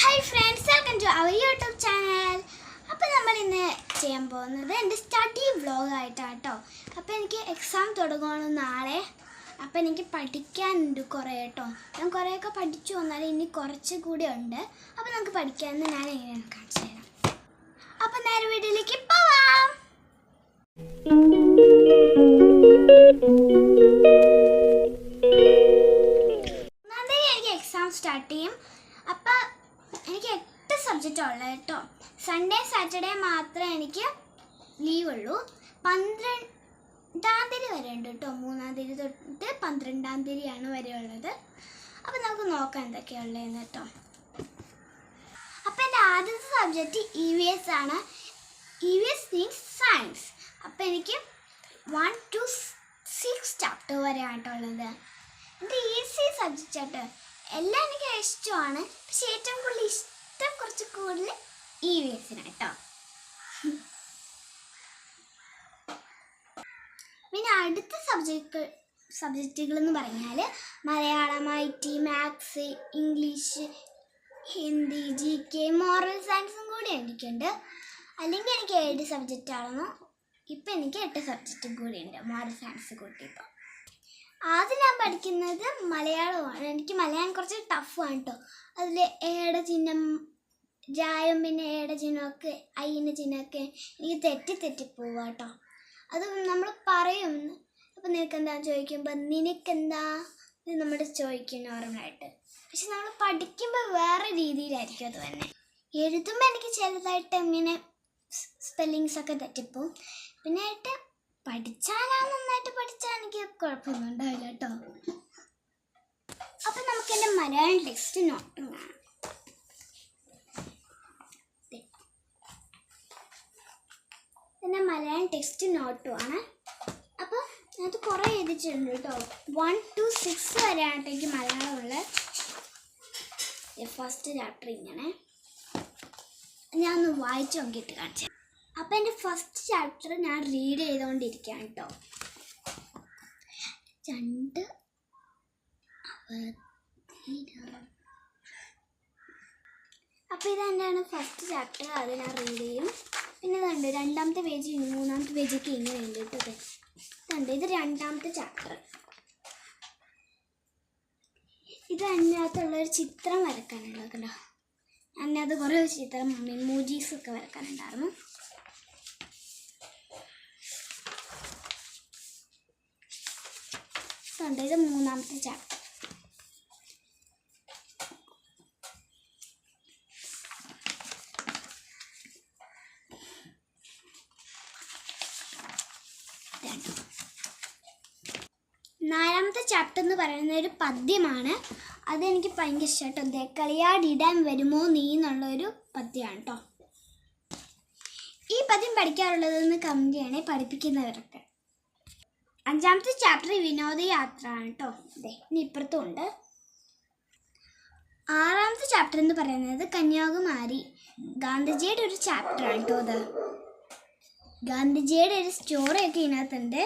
Hi friends welcome to our YouTube channel അപ്പോൾ നമ്മൾ ഇന്ന് ചെയ്യാൻ പോകുന്നത് എന്റെ സ്റ്റഡി വ്ലോഗ് ആയിട്ടാണ് കേട്ടോ അപ്പോൾ എനിക്ക് എക്സാം തുടങ്ങണം നാളെ. അപ്പോൾ എനിക്ക് പഠിക്കാനുണ്ട് കുറേ കേട്ടോ ഞാൻ കുറേയൊക്കെ പഠിച്ചു വന്നാലും ഇനി കുറച്ച് കൂടി ഉണ്ട്. അപ്പോൾ നമുക്ക് പഠിക്കാമെന്ന് ഞാൻ എങ്ങനെയാണ് കാണിച്ചു തരാം. അപ്പോൾ നേരെ വീട്ടിലേക്ക് പോവാം. സബ്ജക്റ്റ് ഉള്ളത് കേട്ടോ. സൺഡേ സാറ്റർഡേ മാത്രമേ എനിക്ക് ലീവ് ഉള്ളൂ. പന്ത്രണ്ടാം തീയതി വരെ ഉണ്ട് കേട്ടോ. മൂന്നാം തീയതി തൊട്ട് പന്ത്രണ്ടാം തീയതിയാണ് വരെ ഉള്ളത് അപ്പം നമുക്ക് നോക്കാം എന്തൊക്കെയാണ് ഉള്ളതെന്ന് കേട്ടോ. അപ്പം എന്റെ ആദ്യത്തെ സബ്ജക്റ്റ് ഇ വി എസ് ആണ്. E V S means science അപ്പം എനിക്ക് വൺ ടു സിക്സ് ചാപ്റ്റർ വരെ കേട്ടോ ഉള്ളത്. ഇത് ഈസി സബ്ജക്റ്റ് എല്ലാം എനിക്ക് ഇഷ്ടമാണ്. പക്ഷേ ഏറ്റവും കൂടുതൽ ഇഷ്ടം കുറച്ച് കൂടുതൽ ഇ വി എസിനാണ് കേട്ടോ. പിന്നെ അടുത്ത സബ്ജക്റ്റ് സബ്ജക്റ്റുകൾ എന്ന് പറഞ്ഞാൽ Malayalam I T maths English Hindi G K moral സയൻസും കൂടി എനിക്കുണ്ട് അല്ലെങ്കിൽ എനിക്ക് ഏഴ് സബ്ജക്റ്റ് ആണെന്നോ ഇപ്പം എനിക്ക് എട്ട് സബ്ജക്റ്റും കൂടി ഉണ്ട് മോറൽ സയൻസ് കൂട്ടിയപ്പോൾ ആദ്യം ഞാൻ പഠിക്കുന്നത് മലയാളമാണ്. എനിക്ക് മലയാളം കുറച്ച് ടഫാണ് കേട്ടോ അതിൽ ഏടെ ചിഹ്നം ജായം പിന്നെ ഏടെ ചിഹ്നമൊക്കെ അയ്യന്റെ ചിഹ്നമൊക്കെ എനിക്ക് തെറ്റി തെറ്റി പോവാ കേട്ടോ അത് നമ്മൾ പറയും. അപ്പം നിനക്കെന്താ ചോദിക്കുമ്പോൾ നിനക്കെന്താ? ഇത് നമ്മൾ ചോദിക്കും നോർമലായിട്ട്. പക്ഷെ നമ്മൾ പഠിക്കുമ്പോൾ വേറെ രീതിയിലായിരിക്കും അത് തന്നെ. എഴുതുമ്പോൾ എനിക്ക് ചെറുതായിട്ട് ഇങ്ങനെ സ്പെല്ലിങ്സൊക്കെ തെറ്റിപ്പോവും. പിന്നെ ആയിട്ട് പഠിച്ചാലാ നന്നായിട്ട് പഠിച്ചാൽ എനിക്ക് കുഴപ്പമൊന്നും ഉണ്ടാവില്ല കേട്ടോ. അപ്പം നമുക്ക് എന്റെ മലയാളം ടെക്സ്റ്റ് നോട്ടും. പിന്നെ മലയാളം ടെക്സ്റ്റ് നോട്ടു ആണ്. അപ്പോൾ അത് കുറേ എഴുതിച്ചിട്ടുണ്ട് കേട്ടോ. വൺ ടു സിക്സ് വരെയാണ് എനിക്ക് മലയാളം ഉള്ളത് ഫസ്റ്റ് ചാപ്റ്റർ ഇങ്ങനെ. ഞാൻ ഒന്ന് വായിച്ചു നോക്കിയിട്ട് കാണിച്ചു അപ്പം എന്റെ ഫസ്റ്റ് ചാപ്റ്റർ ഞാൻ റീഡ് ചെയ്തുകൊണ്ടിരിക്കുകയാണ് കേട്ടോ രണ്ട് അപ്പൊ അപ്പോൾ ഇത് തന്നെയാണ് ഫസ്റ്റ് ചാപ്റ്റർ അത് ഞാൻ റീഡ് ചെയ്യും. പിന്നെ ഇതുണ്ട് രണ്ടാമത്തെ പേജ് മൂന്നാമത്തെ പേജൊക്കെ ഇങ്ങനെ ഉണ്ട് കേട്ടോ ഇത്. ഇതുണ്ട്. ഇത് രണ്ടാമത്തെ ചാപ്റ്റർ ഇത് അതിനകത്തുള്ള ഒരു ചിത്രം വരക്കാനുള്ളത് കണ്ടോ അതിനകത്ത് കുറേ ചിത്രം മെമ്മൂജീസ് ഒക്കെ വരക്കാനുണ്ടായിരുന്നു. ഇതുണ്ട് ഇത് മൂന്നാമത്തെ ചാപ്റ്റർ നാലാമത്തെ ചാപ്റ്റർ എന്ന് പറയുന്ന ഒരു പദ്യമാണ്. അതെനിക്ക് ഭയങ്കര ഇഷ്ടം കേട്ടോ. കളിയാടിടാൻ വരുമോ നീ എന്നുള്ള ഒരു പദ്യമാണ് കേട്ടോ. ഈ പദ്യം പഠിക്കാറുള്ളതെന്ന് കമന്റ് ചെയ്യണേ പഠിപ്പിക്കുന്നവരൊക്കെ. അഞ്ചാമത്തെ ചാപ്റ്റർ വിനോദയാത്ര ആണ് കേട്ടോ അതെ ഇനി ഇപ്പുറത്തും ഉണ്ട്. ആറാമത്തെ ചാപ്റ്റർ എന്ന് പറയുന്നത് കന്യാകുമാരി. ഗാന്ധിജിയുടെ ഒരു ചാപ്റ്റർ ആണ് കേട്ടോ അത്. ഗാന്ധിജിയുടെ ഒരു സ്റ്റോറിയൊക്കെ ഇതിനകത്തുണ്ട്.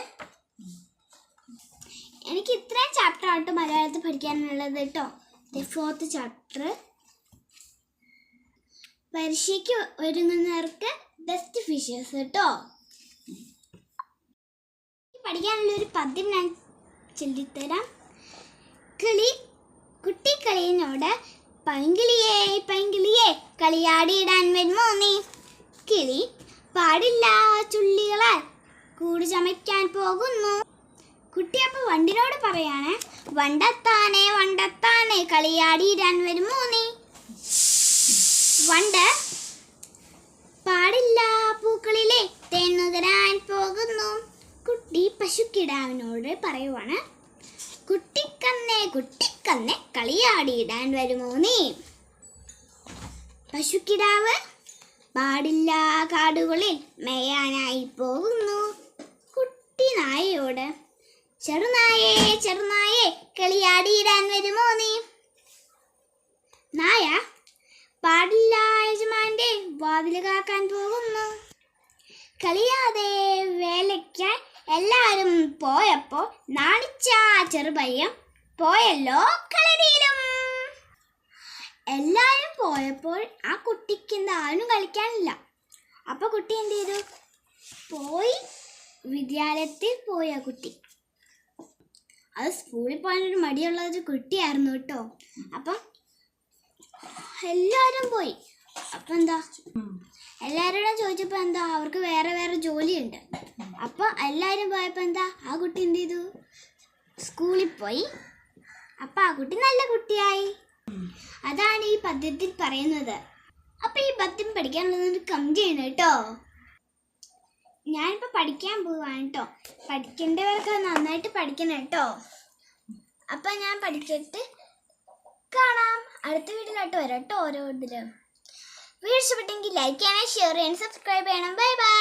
എനിക്ക് ഇത്രയും ചാപ്റ്റർ ആയിട്ട് മലയാളത്തിൽ പഠിക്കാനുള്ളത് കേട്ടോ ഫോർത്ത് ചാപ്റ്റർ പരീക്ഷയ്ക്ക് ഒരുങ്ങുന്നവർക്ക് ബെസ്റ്റ് ഫിഷേഴ്സ് കേട്ടോ പഠിക്കാനുള്ള ഒരു പദ്യം ഞാൻ ചൊല്ലിത്തരാം. കിളി കുട്ടിക്കളിയനോട് പൈങ്കിളിയേ പൈങ്കിളിയേ കളിയാടിയിടാൻ വരുമോ നീ? കിളി പാടില്ല ചുള്ളികളാൽ കൂട് ചമയ്ക്കാൻ പോകുന്നു. കുട്ടിയപ്പ വണ്ടിനോട് പറയാണ് വണ്ടത്താനെ വണ്ടത്താനെ കളിയാടിയിടാൻ വരുമോ നീ? വണ്ട് പശുക്കിടാവിനോട് പറയുവാണ്. കുട്ടിക്കന്നെ കുട്ടിക്കന്നെ കളിയാടിയിടാൻ വരുമോ നീ? പശുക്കിടാവ് പാടില്ല കാടുകളിൽ മേയാനായി പോകുന്നു. കുട്ടി നായയോട് ചെറുനായേ ചെറുനായേ കളിയാടിയിടാൻ വരുമോ നീ? നായ പാടില്ല യജമാന്റെ വാതിലുകാക്കാൻ പോകുന്നു. കളിയാതെ പോയപ്പോൾ നാണിച്ച ചെറുപയ്യം പോയല്ലോ കളരിയിലും എല്ലാവരും പോയപ്പോൾ ആ കുട്ടിക്ക് അവനും കളിക്കാനില്ല. അപ്പൊ കുട്ടി എന്ത് ചെയ്തു? പോയി വിദ്യാലയത്തിൽ പോയി ആ കുട്ടി. അത് സ്കൂളിൽ പോകാനൊരു മടിയുള്ള ഒരു കുട്ടിയായിരുന്നു കേട്ടോ. അപ്പം എല്ലാവരും പോയി. അപ്പം എന്താ? എല്ലാവരോടും ചോദിച്ചപ്പോൾ എന്താ? അവർക്ക് വേറെ വേറെ ജോലിയുണ്ട്. അപ്പോൾ എല്ലാവരും പോയപ്പോൾ എന്താ? ആ കുട്ടി എന്ത് ചെയ്തു? സ്കൂളിൽ പോയി. അപ്പോൾ ആ കുട്ടി നല്ല കുട്ടിയായി. അതാണ് ഈ പദ്ധതി പറയുന്നത്. അപ്പോൾ ഈ പദ്യം പഠിക്കാനുള്ളത് കം ചെയ്യണം കേട്ടോ. ഞാനിപ്പോൾ പഠിക്കാൻ പോവാണ് കേട്ടോ. പഠിക്കേണ്ടവർക്ക് നന്നായിട്ട് പഠിക്കണം കേട്ടോ. അപ്പം ഞാൻ പഠിച്ചിട്ട് കാണാം. അടുത്ത വീട്ടിലോട്ട് വരാം കേട്ടോ ഓരോ ഇതിലും. വീഡിയോ ഇഷ്ടപ്പെട്ടെങ്കിൽ ലൈക്ക് ചെയ്യണം ഷെയർ ചെയ്യണം സബ്സ്ക്രൈബ് ചെയ്യണം ബൈ ബൈ